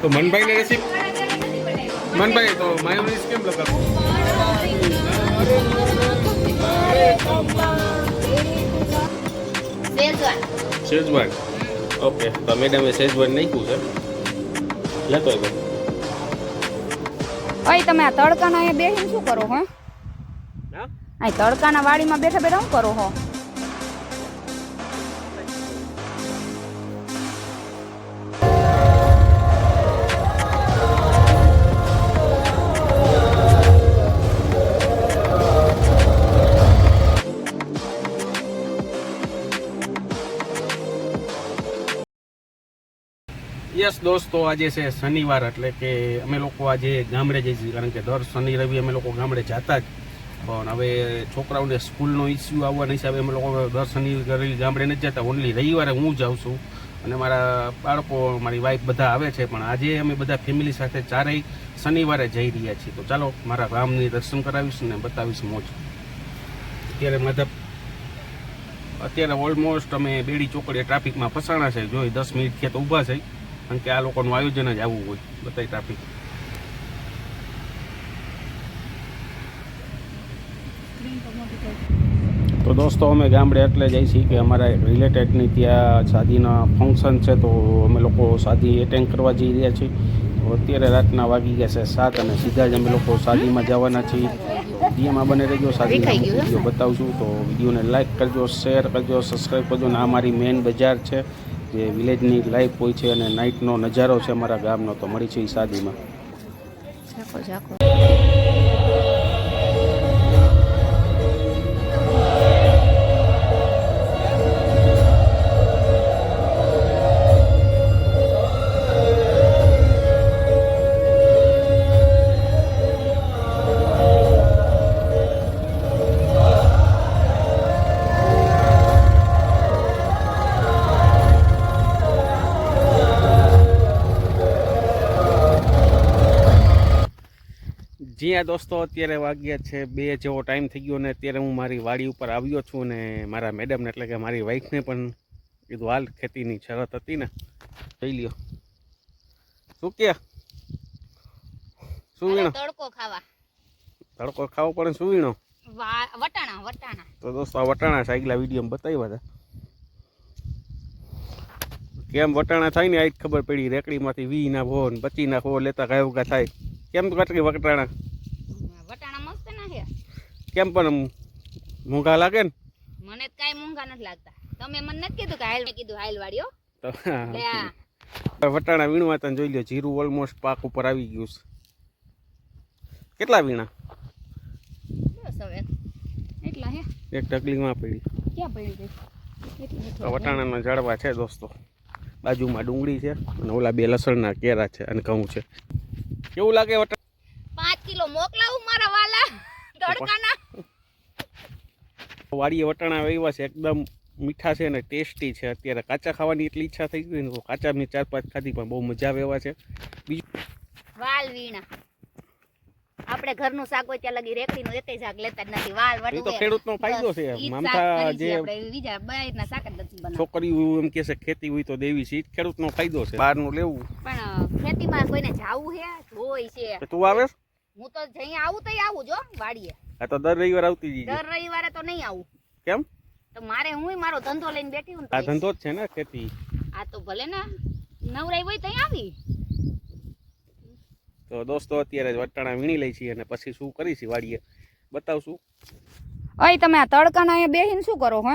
તો મનભાઈને રેસીપ મનભાઈ તો માયોનીઝ કેમ લગાવું શેઝવાન ઓકે તો મેડમે શેજવાન નાખ્યું છે. લેતો આવ્યો. ઓય તમે આ તડકાના અહીંયા બેસીને શું કરો હો? હા? આ તડકાના વાડીમાં બેઠા બેઠા શું કરો હો? યસ દોસ્તો, આજે છે શનિવાર એટલે કે અમે લોકો આજે ગામડે જઈએ છીએ, કારણ કે દર શનિ, રવિ અમે લોકો ગામડે જતા જ. પણ હવે છોકરાઓને સ્કૂલનો ઇસ્યુ આવવાના હિસાબે અમે લોકો દર શનિ, રવિ ગામડે નથી જતા. ઓનલી રવિવારે હું જાઉં છું અને મારા બાળકો, મારી વાઈફ બધા આવે છે, પણ આજે અમે બધા ફેમિલી સાથે ચારેય શનિવારે જઈ રહ્યા છીએ. તો ચાલો, મારા ગામની દર્શન કરાવીશ ને બતાવીશ મોજ. અત્યારે માધવ, અત્યારે ઓલમોસ્ટ અમે બેડી ચોકડીએ ટ્રાફિકમાં ફસાણા છે. જોઈ, દસ મિનિટ થયા તો ઊભા છે. કારણ કે આ લોકોનું આયોજન જ આવું હોય બતાવી ટ્રાફિક તો દોસ્તો, અમે ગામડે એટલે જઈ છીએ કે અમારા રિલેટેડની ત્યાં શાદીના ફંક્શન છે, તો અમે લોકો શાદી એટેન્ડ કરવા જઈ રહ્યા છીએ. અત્યારે રાતના વાગી ગયા છે સાત અને સીધા જ અમે લોકો શાદીમાં જવાના છીએ. વિડીયોમાં બને રહેજો શાદી વીડિયો બતાવશું તો વિડીયોને લાઇક કરજો શેર કરજો સબસ્ક્રાઈબ કરજો. અને આ મારી મેઇન બજાર છે. જે વિલેજની લાઈફ હોય છે અને નાઇટનો નજારો છે અમારા ગામનો, તો મળી છે એ શાદીમાં ઝાકો ઝાકો આ દોસ્તો અત્યારે વાગ્યા છે બે જેવો ટાઈમ થઈ ગયો ને અત્યારે હું મારી વાડી ઉપર આવ્યો છું ને મારા મેડમને એટલે કે મારી વાઈફને પણ કીધું હાલ ખેતીની શરત હતી ને જોઈ લ્યો. શું કે? શું વીણો? તડકો ખાવા. તડકો ખાવો પડે ને શું વીણો? વટાણા વટાણા. તો દોસ્તો આ વટાણા સાઈગલા વિડીયોમાં બતાવ્યા હતા. કેમ વટાણા થાય ને આ ખબર પડી. રેકડીમાંથી વી ના ભો ને પચી ના હો લેતા ગાય ઉગા થાય. કેમ કટકી વટાણા? કેમ પણ મોંઘા લાગે ને? મને તો કાંઈ મોંઘા નથી લાગતા. તમે મને નથી કીધું કે હાલ મેં કીધું હાલ વાળ્યો તો વટાણા વીણવા તને જોઈ લો જીરું ઓલમોસ્ટ પાક ઉપર આવી ગયું છે. કેટલા વીણા? એટલા હે. એક ઢગલીમાં પડી. ક્યાં પડી ગઈ? વટાણાના ઝાડવા છે દોસ્તો. બાજુમાં ડુંગળી છે અને ઓલા બે લસણના કેરા છે અને ઘઉં છે. કેવું લાગે વટાણા પાંચ કિલો વાલા તડકાના. વાડીએ વટાણા આવ્યા છે એકદમ મીઠા છે અને ટેસ્ટી છે. અત્યારે કાચા ખાવાની એટલી ઈચ્છા થઈ ગઈ ને કાચા મેં ચાર પાંચ ખાધી પણ બહુ મજા આવે એવા છે. બીજું વાલ વીણા. આપણે ઘરનું શાક હોય ત્યાં લગી રેકડીનું એકે શાક લેતા જ નથી. વાલ એ તો ખેડૂતનો ફાયદો છે. મમતા જે આપણે. બીજા બહારના શાક જ નથી બનાવતા. છોકરીઓ એમ કે છે ખેતી હોય તો દેવી છે. ખેડૂતનો ફાયદો છે. બહારનું લેવું. પણ ખેતીમાં કોઈને જાવું છે હોય છે. તો તું આવે? હું તો જઈ આવું તો આવું જો વાડીએ. આ તો દર રવિવાર આવતી જઈએ દર રવિવારે તો નહીં આવું. કેમ? તો મારે હું મારો ધંધો લઈને બેઠી હું આ ધંધો જ છે ને ખેતી. આ તો ભલે ને નવરાઈ હોય તઈ આવી. તો દોસ્તો અત્યારે જ વટાણા વીણી લઈ છીએ અને પછી શું કરીશી વાડીએ? બતાવશું. અહીં તમે આ તડકાના અહીંયા બેહીને શું કરો હો?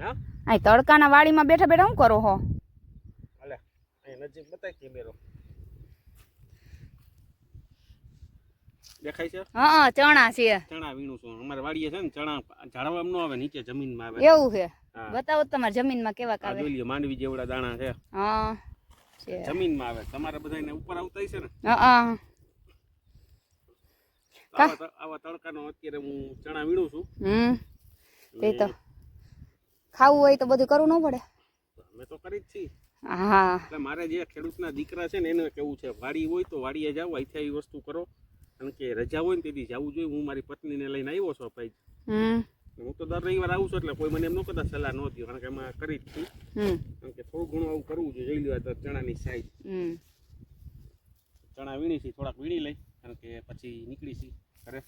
હા આ તડકાના વાડીમાં બેઠા બેઠા શું કરો હો? અહીં નજીક બતાવી કેમેરો દેખાય છે? હા ચણા છે. ચણા વીણું છું. અમારે વાડીએ છે ને ચણા ઝાડવા ન આવે નીચે જમીનમાં આવે. એવું છે? બતાવો તમારી જમીનમાં કેવા આ જોઈએ માંડવી જેવડા દાણા છે. હા છે. જમીનમાં આવે. તમારે બધાને ઉપર આવતા છે ને? હા? આવા તડકાનો અત્યારે હું ચણા વીણું છું. હમ. તે તો ખાવું હોય તો બધું કરવું ન પડે. અમે તો કરી જ છીએ. હા. એટલે મારે જે ખેડૂતના દીકરા છે ને એને કેવું છે? વાડી હોય તો વાડીએ જાઓ અહીંથી વસ્તુ કરો. કારણ કે રજા હોય ને તેથી જવું જોઈએ. હું મારી પત્નીને લઈને આવ્યો છું ભાઈ હું તો દર રવિવાર આવું છું એટલે કોઈ મને એમ ન કદાચ સલાહ ન દો કારણ કે એમાં કરી જ છું. કારણ કે થોડું ઘણું આવું કરવું જોઈએ. જોઈ લેવા ચણાની સાઈઝ ચણા વીણી છે. થોડાક વીણી લઈ. કારણ કે પછી નીકળી છે ઘરે.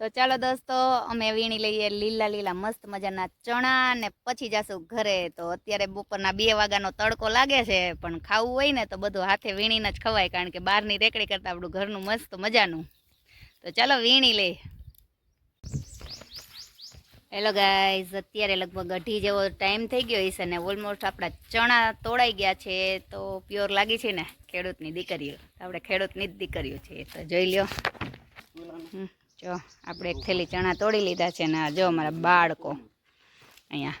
તો ચાલો દોસ્તો, અમે વીણી લઈએ લીલા લીલા મસ્ત મજાના ચણા ને પછી જાશું ઘરે. તો અત્યારે બપોરના બે વાગ્યાનો તડકો લાગે છે, પણ ખાવું હોય ને તો બધું હાથે વીણીને જ ખવાય, કારણ કે બહારની રેકડી કરતાં આપણું ઘરનું મસ્ત મજાનું. તો ચાલો વીણી લઈ હેલો ગાઈઝ અત્યારે લગભગ અઢી જેવો ટાઈમ થઈ ગયો હશે ને ઓલમોસ્ટ આપણા ચણા તોડાઈ ગયા છે, તો પ્યોર લાગી છે ને, ખેડૂતની દીકરીઓ. આપણે ખેડૂતની જ દીકરીઓ છે તો જોઈ લ્યો. જો આપણે એક થેલી ચણા તોડી લીધા છે ને જો અમારા બાળકો. અહીંયા.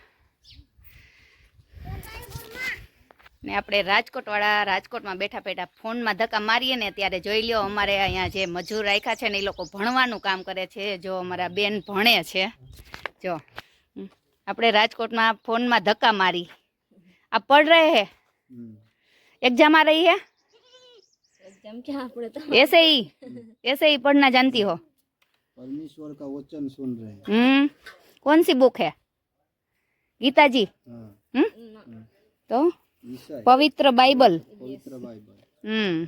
ને આપણે રાજકોટવાળા રાજકોટમાં બેઠા બેઠા ફોનમાં ધક્કા મારીએ ને ત્યારે જોઈ લ્યો અમારે અહીંયા જે મજૂર રાખ્યા છે ને એ લોકો ભણવાનું કામ કરે છે. જો અમારા બેન ભણે છે. જો આપણે રાજકોટમાં ફોનમાં ધક્કા મારી. આ પડ રહે હે. એક્ઝામ આ રહી હે? એસે એસે પઢના જાણતી હો. परमेश्वर का वचन सुन रहे हैं हम्म कौन सी बुक है गीता जी हाँ हम्म तो ईसाई पवित्र बाइबल पवित्र बाइबल હમ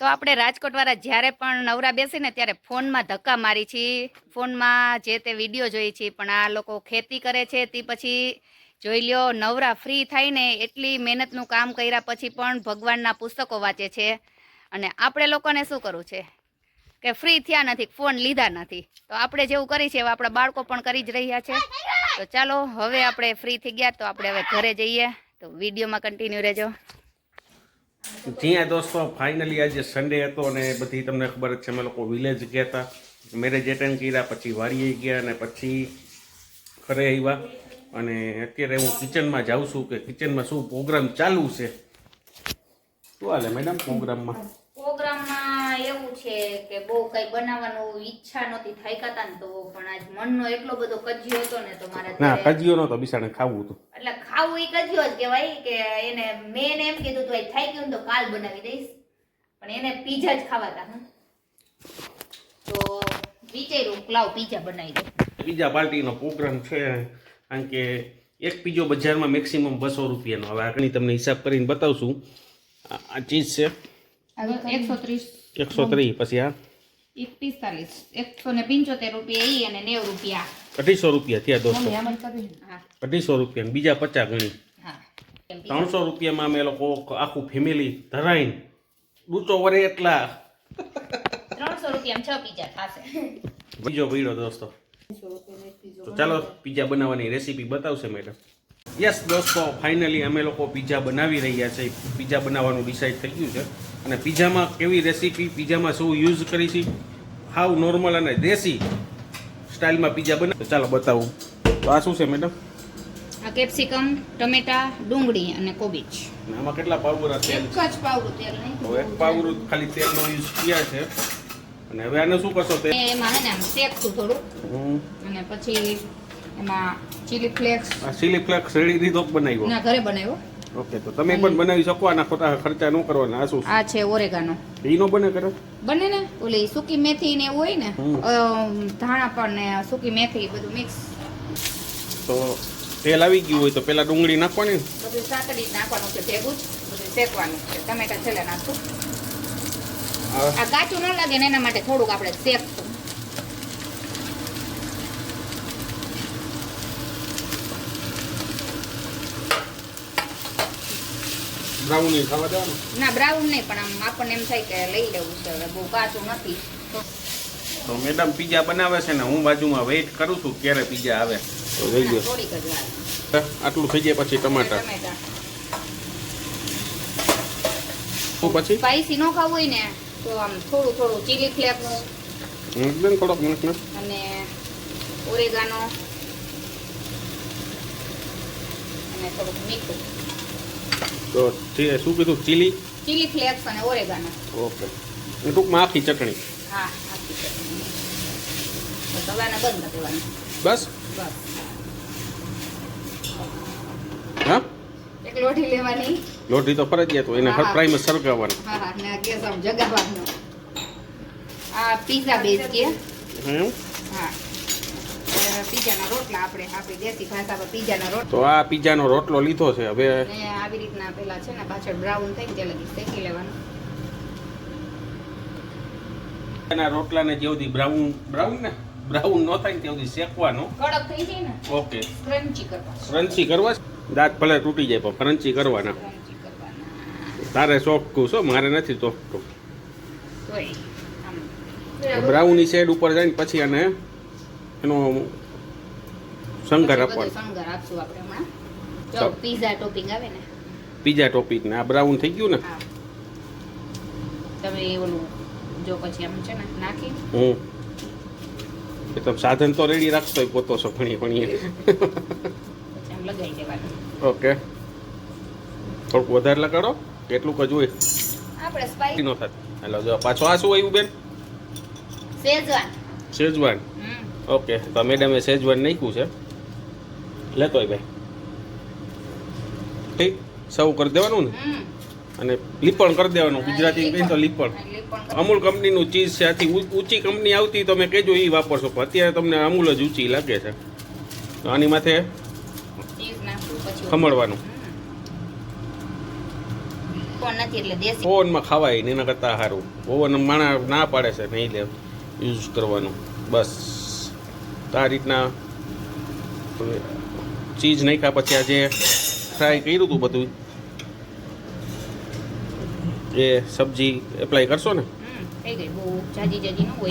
તો આપણે રાજકોટવાળા જ્યારે પણ નવરા બેસીને ત્યારે ફોનમાં ધક્કા મારી છીએ ફોનમાં જે તે વિડીયો જોઈ છીએ પણ આ લોકો ખેતી કરે છે તે પછી જોઈ લ્યો નવરા ફ્રી થઈને એટલી મહેનતનું કામ કર્યા પછી પણ ભગવાનના પુસ્તકો વાંચે છે અને આપણે લોકોને શું કરવું છે કે ફ્રી થયા નથી, ફોન લીધા નથી. તો આપણે જેવું કરી છે આપણા બાળકો પણ કરી જ રહ્યા છે. તો ચાલો, હવે આપણે ફ્રી થઈ ગયા, તો આપણે હવે ઘરે જઈએ. તો વિડીયોમાં કન્ટિન્યુ રહેજો. જ્યાં દોસ્તો ફાઇનલી આજે સન્ડે હતો અને બધી તમને ખબર જ છે, અમે લોકો વિલેજ ગયા હતા. મેરેજ એટેન્ડ કર્યા, પછી વાડીએ ગયા અને પછી ઘરે આવ્યા. અને અત્યારે હું કિચનમાં જાઉં છું કે કિચનમાં શું પ્રોગ્રામ ચાલુ છે? શું હાલે મેડમ પ્રોગ્રામમાં એવું છે કે બહુ કઈ બનાવવાનું ઈચ્છા નહોતી થાય કાતા ને તો પણ આજ મનનો એટલો બધો કજ્યો હતો ને તો મારા ના કજિયો નતો બિસાને ખાવું હતું. એટલે ખાવું એ કજ્યો જ કહેવાય કે એને મેં એમ કીધું તું થઈ ગયું તો કાલ બનાવી દઈશ. પણ એને પીઝા જ ખાવાતા હું તો વિચાર્યું લાવ પીઝા બનાવી દઉં. પીઝા પાર્ટીનો પ્રોગ્રામ છે કારણ કે એક પીજો બજારમાં મેક્સિમમ બસો રૂપિયાનો. હવે આગળ તમને હિસાબ કરીને બતાવશું. આ ચીજ છે. એકસો ત્રીસ એકસો ત્રીસ પછી આ? એક પિસ્તાલીસ એકસો ને પંચોતેર રૂપિયા ઈ અને નેવ રૂપિયા અઢીસો રૂપિયા થયા દોસ્તો. અઢીસો રૂપિયા બીજા પચાસ ગણી. ત્રણસો રૂપિયામાં અમે લોકો આખું ફેમિલી ધરાઈને દૂચો વરે એટલા. ત્રણસો રૂપિયામાં છ પીઝા થશે. બીજો પીડો દોસ્તો. તો ચાલો પીઝા બનાવવાની રેસીપી બતાવશે મેડમ યસ દોસ્તો ફાઇનલી અમે લોકો પીઝા બનાવી રહ્યા છે. પીઝા બનાવવાનું ડિસાઇડ થઈ ગયું છે. અને પીઝામાં કેવી રેસીપી પીઝામાં શું યુઝ કરી છે? હાવ નોર્મલ અને દેશી સ્ટાઇલમાં પીઝા બનાવ ચાલો બતાવું. તો આ શું છે મેડમ આ કેપ્સિકમ ટમેટા ડુંગળી અને કોબીજ. અને આમાં કેટલા પાવરા તેલ એક જ પાવરું તેલ નહીં. એક પાવરું ખાલી તેલનો યુઝ કર્યા છે. અને હવે આને શું કરશો? તે એમાં હે ને શેકશું થોડું. હમ, અને પછી એમાં chilli flakes chilli flakes ready દીધો બનાવ્યો? ના ઘરે બનાવ્યો. ઓકે તો તમે પણ બનાવી શકો આના ખોટા ખર્ચા ન કરવાના આ શું આ છે ઓરેગાનો. ઈનો બને કરે બને ને ઓલી સૂકી મેથી ને હોય ને ધાણા પણ ને સૂકી મેથી બધું મિક્સ તો તેલ આવી ગયું હોય તો પેલા ડુંગળી નાખવાની? બધું સાતડી નાખવાનું છે ભેગું બધું શેકવાનું છે. ટમેટા છેલ્લે નાખશું. આ આ કાચું ન લાગે ને એના માટે થોડુંક આપણે શેકશું. બ્રાઉની ખાવા દેવાનું? ના બ્રાઉન નહીં પણ આમ આપણને એમ થાય કે લઈ લેવું છે હવે બહુ કાચું નથી. તો મેડમ પીઝા બનાવે છે ને હું બાજુમાં વેઇટ કરું છું ક્યારે પીઝા આવે. તો લઈ લો આટલું થઈ જાય પછી ટમાટર. પછી? સ્પાઈસી ન ખાવું હોય ને તો આમ થોડું થોડું ચીલી ફ્લેકનું એકદમ થોડોક નાખ. અને ઓરેગાનો. અને થોડુંક મીઠું. તો શું કીધું? ચીલી? ચીલી ફ્લેક્સ અને ઓરેગાનો. ઓકે. અને ટૂંકમાં આખી ચટણી. હા આખી ચટણી. બસ બંધ કરી બસ? બસ. હા? એક લોઢી લેવાની. લોઢી તો ફરજિયાત હોય એને હા. ફ્રાઈમાં સરકાવવાનું હા. હા ને આ ગેસ આમ જગાવવાનો. આ પીઝા બેઝ કે? હમ? હા. પીઝાના રોટલા આપણે આપણી દેશી ભાષામાં પીઝાના રોટલા તો આ પીઝાનો રોટલો લીધો છે હવે આવી રીતના પેલા છે ને પાછળ બ્રાઉન થઈ ગયા લગી શેકી લેવાનું. એના રોટલાને જે સુધી બ્રાઉન બ્રાઉન ને? બ્રાઉન ન થાય સુધી શેકવાનો. કડક થઈ જાય ને ઓકે. ક્રન્ચી કરવા. ક્રન્ચી કરવા? દાંત ભલે તૂટી જાય પણ ક્રન્ચી કરવાના. તારે શોખ કહું છો મારે નથી આમ. બ્રાઉની શેડ ઉપર જાય ને પછી આને એનો શંકર પછી શંકર આપશું આપણે હમણાં. જો પીઝા ટોપિંગ આવે ને. પીઝા ટોપિક ને આ બ્રાઉન થઈ ગયું ને? તમે ઓલું જો પછી આમ છે ને નાખી. હમ. એ તમે સાધન તો રેડી રાખશો પોતો છો ઘણી પછી લગાવી દેવાનું. ઓકે. થોડુંક વધારે લગાડો કેટલું જ હોય. આપણે સ્પાઈસી નો થાય. હેલો જો પાછો આ શું આવ્યું બેન? શેઝવાન. શેજવાન ઓકે તો મેડમે શેજવાન નાખ્યું છે. લેતો ભાઈ. ઠીક? સૌ કરી દેવાનું ને? અને લીપણ કરી દેવાનું ગુજરાતી કહીએ તો લીપણ. અમૂલ કંપનીનું ચીઝ છે આથી ઊંચી કંપની આવતી તમે કહેજો એ વાપરશો પણ અત્યારે તમને અમૂલ જ ઊંચી લાગે છે. તો આની માથે ખમણવાનું. ઓવનમાં ખવાય ને એના કરતાં સારું. ઓવન માણા ના પાડે છે નહીં લે. યુઝ કરવાનું. બસ. તો આ રીતના ચીઝ નાખ્યા પછી આજે ફ્રાય કર્યું હતું બધું? એ સબ્જી એપ્લાય કરશો ને?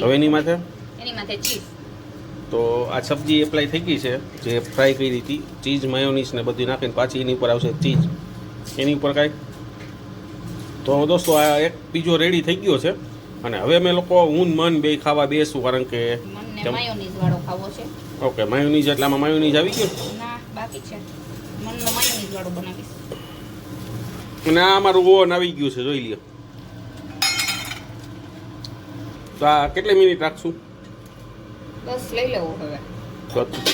હવે એની માથે? એની માથે ચીઝ તો આ સબ્જી એપ્લાય થઈ ગઈ છે જે ફ્રાય કરી હતી. ચીઝ માયોનીસ ને બધી નાખીને પાછી એની ઉપર આવશે ચીઝ એની ઉપર કાંઈ? તો દોસ્તો આ એક બીજો રેડી થઈ ગયો છે. અને હવે અમે લોકો ઊન મન બે ખાવા બેસું કારણ કે ઓકે માયોનીઝ એટલે આમાં માયોનીઝ આવી ગયું? બાકી છે. મનનો માયોનીઝ વાળો બનાવીશ. અને આ અમારું ઓવન આવી ગયું છે જોઈ લ્યો. તો આ કેટલી મિનિટ રાખશું? બસ લઈ લેવું હવે.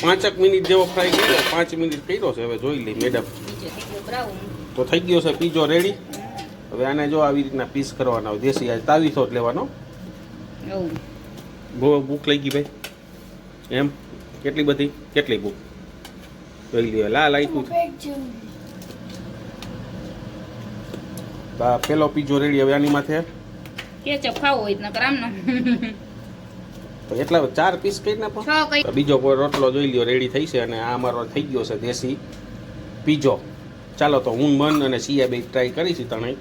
પાંચેક મિનિટ જેવો ફ્રાય કર્યો પાંચ મિનિટ કર્યો છે હવે જોઈ લઈ મેડમ તો થઈ ગયો છે પીઝો રેડી હવે આને જો આવી રીતના પીસ કરવાના હોય દેશી આ તાવીસો જ લેવાનો. બહુ ભૂખ લઈ ગઈ ભાઈ. એમ? કેટલી બધી? કેટલી ભૂખ? જોઈ લ્યો લા લાગ્યું છે તો આ પેલો પીઝો રેડી હવે આની માથે કેચઅપ ખાવું હોય નકર આમનો તો એટલા ચાર પીસ કઈ ના પણ બીજો કોઈ રોટલો જોઈ લ્યો રેડી થઈ છે અને આ અમારો થઈ ગયો છે દેશી પીઝો ચાલો તો હું મન અને સિયા બે ટ્રાય કરી છે તણે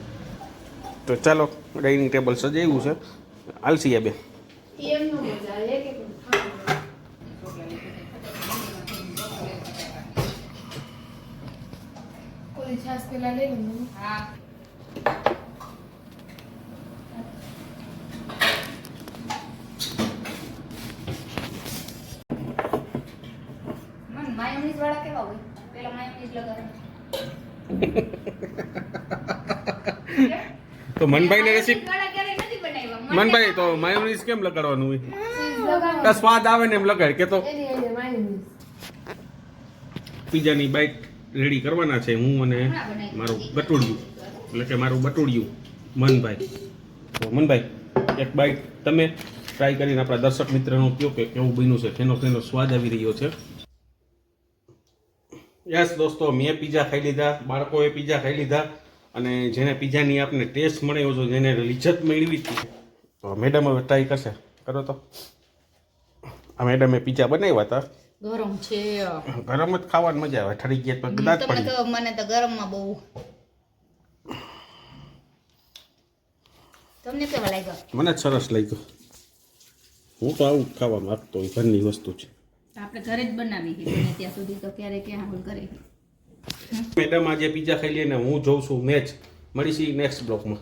તો ચાલો ડાઇનિંગ ટેબલ સજાવ્યું છે હાલ સિયા બે હા મન માયોનીઝ વાળા કેવા હોય પેલા માયોનીઝ લગાવે તો મનભાઈને રેસીપી વાળા ક્યારેય નથી બનાવ્યા મનભાઈ તો માયોનીઝ કેમ લગાડવાનું હોય તો સ્વાદ આવે ને એમ લગાડ કે તો પીઝાની બાઈટ રેડી કરવાના છે. હું અને મારું બટુડિયું એટલે કે મારું બટુડિયું મનભાઈ. તો મનભાઈ, એક બાઈટ તમે ટ્રાય કરીને આપણા દર્શક મિત્રનો કહો કે કેવું બન્યું છે? તેનો તેનો સ્વાદ આવી રહ્યો છે. યસ દોસ્તો, મેં પીઝા ખાઈ લીધા, બાળકોએ પીઝા ખાઈ લીધા, અને જેને પીઝાની આપને ટેસ્ટ મળ્યો છે જેને લિજ્જત મેળવી હતી. તો મેડમ હવે ટ્રાય કરશે. કરો તો. આ મેડમે પીઝા બનાવ્યા હતા. ગરમ છે. ગરમ જ ખાવાની મજા આવે ઠરી ગયા તો કદાચ તમને તો મને તો ગરમમાં બહુ. તમને કેવા લાગ્યો? મને સરસ લાગ્યો. હું તો આવું ખાવા માંગતો ઘરની વસ્તુ છે. આપણે ઘરે જ બનાવી છે ત્યાં સુધી તો ક્યારે ક્યાં હાલ કરે મેડમ આજે પીઝા ખાઈ લઈને હું જોઉં છું મેચ મળીશી નેક્સ્ટ બ્લોકમાં